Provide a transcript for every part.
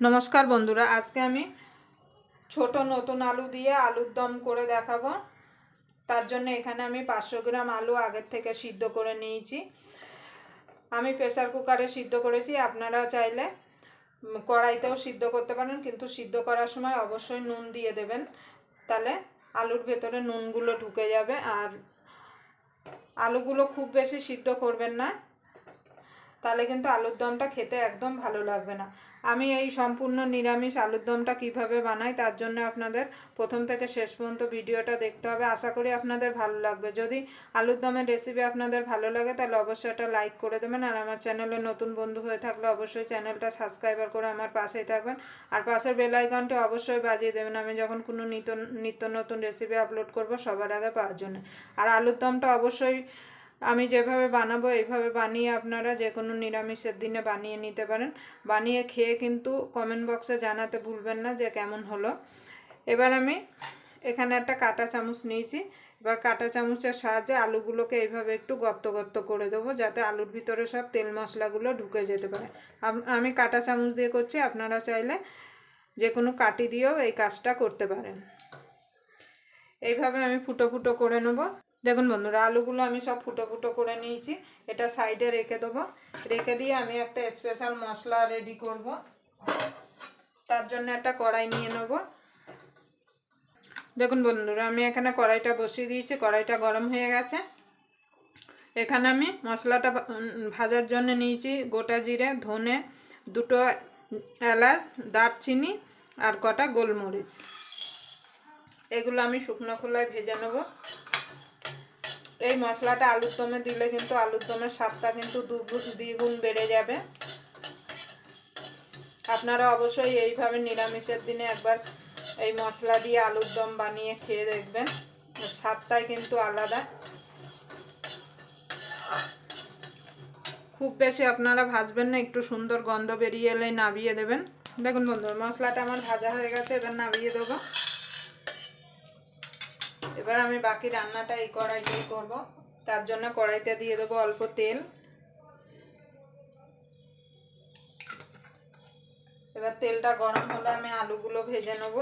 নমস্কার বন্ধুরা, আজকে আমি ছোট নতুন আলু দিয়ে আলুর দম করে দেখাবো। তার জন্য এখানে আমি পাঁচশো গ্রাম আলু আগের থেকে সিদ্ধ করে নিয়েছি। আমি প্রেসার কুকারে সিদ্ধ করেছি আপনারা চাইলে কড়াইতেও সিদ্ধ করতে পারেন, কিন্তু সিদ্ধ করার সময় অবশ্যই নুন দিয়ে দেবেন। তাহলে আলুর ভেতরে নুনগুলো ঢুকে যাবে, আর আলুগুলো খুব বেশি সিদ্ধ করবেন না। তাহলে কিন্তু আলুর দমটা খেতে একদম ভালো লাগবে না। আমি এই সম্পূর্ণ নিরামিষ আলুর দমটা কীভাবে বানাই তার জন্য আপনাদের প্রথম থেকে শেষ পর্যন্ত ভিডিওটা দেখতে হবে। আশা করি আপনাদের ভালো লাগবে। যদি আলুর দমের রেসিপি আপনাদের ভালো লাগে তাহলে অবশ্যই একটা লাইক করে দেবেন। আর আমার চ্যানেলে নতুন বন্ধু হয়ে থাকলে অবশ্যই চ্যানেলটা সাবস্ক্রাইবার করে আমার পাশেই থাকবেন। আর পাশের বেল আইকনটি অবশ্যই বাজিয়ে দেবেন। আমি যখন কোনো নিত্য নিত্য নতুন রেসিপি আপলোড করব সবার আগে পাওয়ার জন্য। আর আলুর দমটা অবশ্যই আমি যেভাবে বানাবো, এইভাবে বানিয়ে আপনারা যে কোনো নিরামিষের দিনে বানিয়ে নিতে পারেন। বানিয়ে খেয়ে কিন্তু কমেন্ট বক্সে জানাতে ভুলবেন না যে কেমন হলো। এবার আমি এখানে একটা কাঁটা চামচ নিয়েছি। এবার কাঁটা চামচের সাহায্যে আলুগুলোকে এইভাবে একটু গর্ত গর্ত করে দেবো, যাতে আলুর ভিতরে সব তেল মশলাগুলো ঢুকে যেতে পারে। আমি কাটা চামচ দিয়ে করছি, আপনারা চাইলে যে কোনো কাটি দিয়েও এই কাজটা করতে পারেন। এইভাবে আমি ফুটো ফুটো করে নেব। দেখুন বন্ধুরা, আলুগুলো আমি সব ফুটো ফুটো করে নিয়েছি। এটা সাইডে রেখে দেবো। রেখে দিয়ে আমি একটা স্পেশাল মশলা রেডি করব। তার জন্য একটা কড়াই নিয়ে নেব। দেখুন বন্ধুরা, আমি এখানে কড়াইটা বসিয়ে দিয়েছি। কড়াইটা গরম হয়ে গেছে। এখানে আমি মশলাটা ভাজার জন্য নিয়েছি গোটা জিরে, ধনে, দুটো এলাচ, দারচিনি আর কটা গোলমরিচ। এগুলো আমি শুকনো খোলায় ভেজে নেব। এই মশলাটা আলুর দমে দিলে কিন্তু আলুর দমের স্বাদটা কিন্তু দ্বিগুণ বেড়ে যাবে। আপনারা অবশ্যই এইভাবে নিরামিষের দিনে একবার এই মশলা দিয়ে আলুর দম বানিয়ে খেয়ে দেখবেন। স্বাদটাই কিন্তু আলাদা। খুব বেশি আপনারা ভাজবেন না, একটু সুন্দর গন্ধ বেরিয়ে এলে নাবিয়ে দেবেন। দেখুন বন্ধুরা, মশলাটা আমার ভাজা হয়ে গেছে, এবার নাবিয়ে দেবো। এবার আমি বাকি রান্নাটা এই কড়াইতে করব। তার জন্য কড়াইতে দিয়ে দেবো অল্প তেল। এবার তেলটা গরম হলে আমি আলুগুলো ভেজে নেব।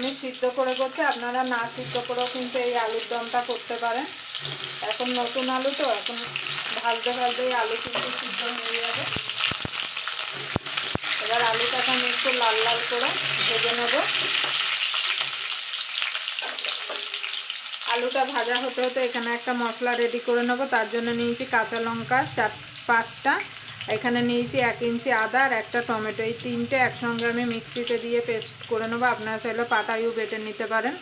আমি সিদ্ধ করে করছি। আপনারা না সিদ্ধ করেও কিন্তু এই আলুর দমটা করতে পারেন। এখন নতুন আলু তো, এখন ভাজতে ভাজতে এই আলু কিন্তু সিদ্ধ হয়ে যাবে। এবার আলুটাকে আমি একটু লাল লাল করে ভেজে নেব। আলুটা ভাজা হতে হতে এখানে একটা মশলা রেডি করে নেব। তার জন্য নিয়েছি কাঁচা লঙ্কা, চার, পাঁচটা এখানে নিয়েছি এক ইঞ্চি আদা আর একটা টমেটো। এই তিনটে একসঙ্গে আমি মিক্সিতে দিয়ে পেস্ট করে নেব। আপনারা চাইলে পাটাইও বেটে নিতে পারেন।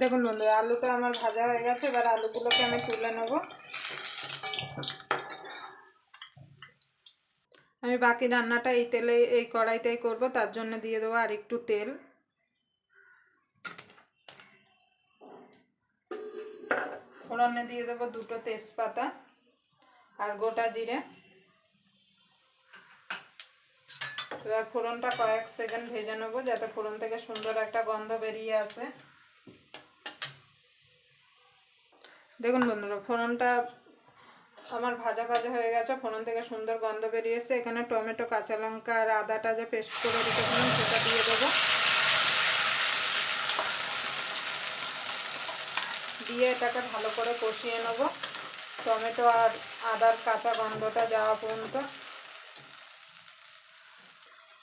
দেখুন বন্ধু আলুটা আমার ভাজা হয়ে গেছে। এবার আলুগুলোকে আমি তুলে নেব। আমি বাকি রান্নাটা এই তেলে, এই কড়াইতেই করব। তার জন্য দিয়ে দেবো আর একটু তেল। ফোড়নে দিয়ে দেবো দুটো তেজপাতা আর গোটা জিরে। এবার ফোড়নটা কয়েক সেকেন্ড ভেজে নেব, যাতে ফোড়ন থেকে সুন্দর একটা গন্ধ বেরিয়ে আসে। দেখুন বন্ধুরা, ফোড়নটা আমার ভাজা ভাজা হয়ে গেছে, ফোড়ন থেকে সুন্দর গন্ধ বেরিয়ে এসে এখানে টমেটো, কাঁচা লঙ্কা আর আদাটা যে পেস্ট করে রেখেছিলাম, সেটা দিয়ে দেবো। দিয়ে এটাকে ভালো করে কষিয়ে নেব। টমেটো আর আদার কাঁচা গন্ধটা যাওয়া পর্যন্ত।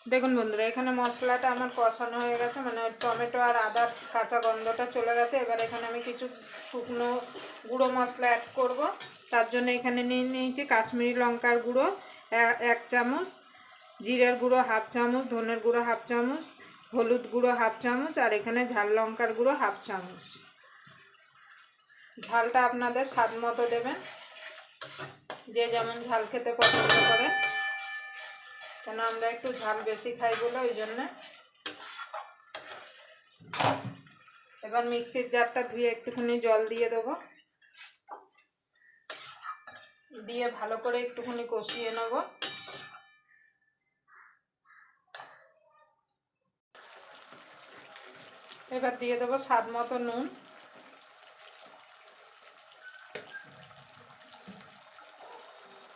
দেখুন বন্ধুরা, এখানে মশলাটা আমার কষানো হয়ে গেছে মানে টমেটো আর আদার কাঁচা গন্ধটা চলে গেছে। এবার এখানে আমি কিছু শুকনো গুঁড়ো মশলা অ্যাড করব। তার জন্য এখানে নিয়ে নিয়েছি কাশ্মীরি লঙ্কার গুঁড়ো এক চামচ, জিরের গুঁড়ো হাফ চামচ, ধনের গুঁড়ো হাফ চামচ, হলুদ গুঁড়ো হাফ চামচ, আর এখানে ঝাল লঙ্কার গুঁড়ো হাফ চামচ। ঝালটা আপনাদের স্বাদ মতো দেবেন। যে যেমন ঝাল খেতে পছন্দ করেন। কেন আমরা একটু ঝাল বেশি খাই বলে, ওই জন্যে। এবার মিক্সির জারটা ধুয়ে একটুখানি জল দিয়ে দেবো। দিয়ে ভালো করে একটুখানি কষিয়ে নেব। এবার দিয়ে দেবো স্বাদ মতো নুন।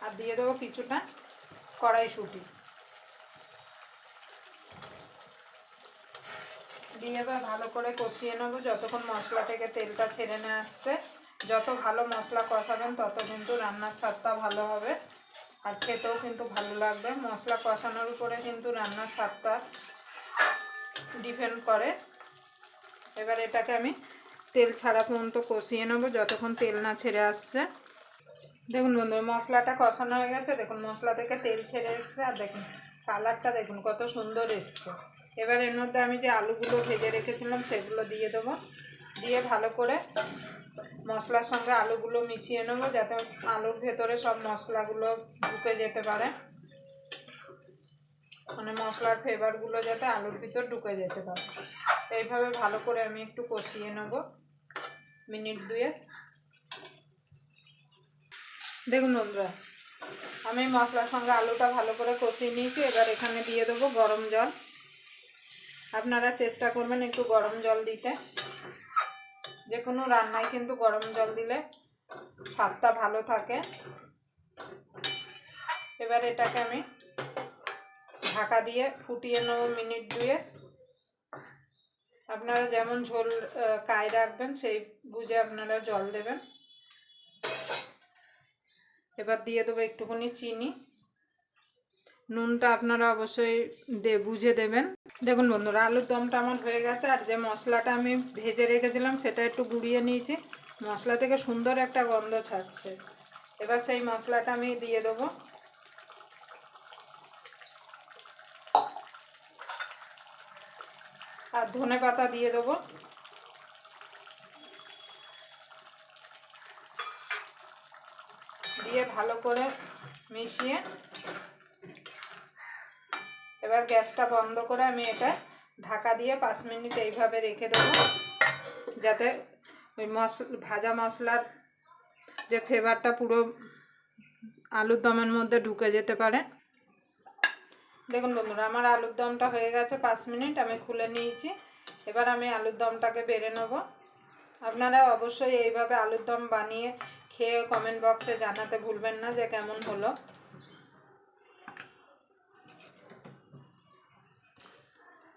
আর দিয়ে দেবো কিছুটা কড়াইশুঁটি। দিয়ে এবার ভালো করে কষিয়ে নেব। যতক্ষণ মশলা থেকে তেলটা ছেড়ে নিয়ে আসছে, যত ভালো মশলা কষাবেন, তত কিন্তু রান্নার স্বাদটা ভালো হবে। আর খেতেও কিন্তু ভালো লাগবে। মশলা কষানোর উপরে কিন্তু রান্নার স্বাদটা ডিপেন্ড করে। এবার এটাকে আমি তেল ছাড়া পর্যন্ত কষিয়ে নেব, যতক্ষণ তেল না ছেড়ে আসছে। দেখুন বন্ধু মশলাটা কষানো হয়ে গেছে। দেখুন, মশলা থেকে তেল ছেড়ে এসছে। আর দেখুন, কালারটা দেখুন, কত সুন্দর এসছে। এবার এর মধ্যে আমি যে আলুগুলো ভেজে রেখেছিলাম, সেগুলো দিয়ে দেবো। দিয়ে ভালো করে মশলার সঙ্গে আলুগুলো মিশিয়ে নেব, যাতে আলুর ভেতরে সব মশলাগুলো ঢুকে যেতে পারে। মানে মশলার ফ্লেভারগুলো যাতে আলুর ভিতর ঢুকে যেতে পারে। এইভাবে ভালো করে আমি একটু কষিয়ে নেব মিনিট দুয়ে দেখুন বন্ধুরা, আমি মশলার সঙ্গে আলুটা ভালো করে কষিয়ে নিয়েছি। এবার এখানে দিয়ে দেবো গরম জল। আপনারা চেষ্টা করবেন একটু গরম জল দিতে। যে কোনো রান্নায় কিন্তু গরম জল দিলে স্বাদটা ভালো থাকে। এবার এটাকে আমি ঢাকা দিয়ে ফুটিয়ে নেব মিনিট দুয়ে আপনারা যেমন ঝোল কায় রাখবেন, সেই বুঝে আপনারা জল দেবেন। এবার দিয়ে দেবো একটুখানি চিনি। নুনটা আপনারা অবশ্যই দে, বুঝে দেবেন। দেখুন বন্ধুরা, আলুর দমটা আমার হয়ে গেছে, আর যে মশলাটা আমি ভেজে রেখেছিলাম সেটা একটু গুঁড়িয়ে নিয়েছি। মশলা থেকে সুন্দর একটা গন্ধ ছাড়ছে। এবার সেই মশলাটা আমি দিয়ে দেবো। আর ধনে পাতা দিয়ে দেবো। দিয়ে ভালো করে মিশিয়ে এবার গ্যাসটা বন্ধ করে আমি এটা ঢাকা দিয়ে পাঁচ মিনিট এইভাবে রেখে দেবো, যাতে ওই মশলা ভাজা মশলার যে ফ্লেভারটা পুরো আলুর দমের মধ্যে ঢুকে যেতে পারে। দেখুন বন্ধুরা, আমার আলুর দমটা হয়ে গেছে পাঁচ মিনিট, আমি খুলে নিয়েছি। এবার আমি আলুর দমটাকে বেড়ে নেব। আপনারা অবশ্যই এইভাবে আলুর দম বানিয়ে খেয়ে কমেন্ট বক্সে জানাতে ভুলবেন না যে কেমন হলো।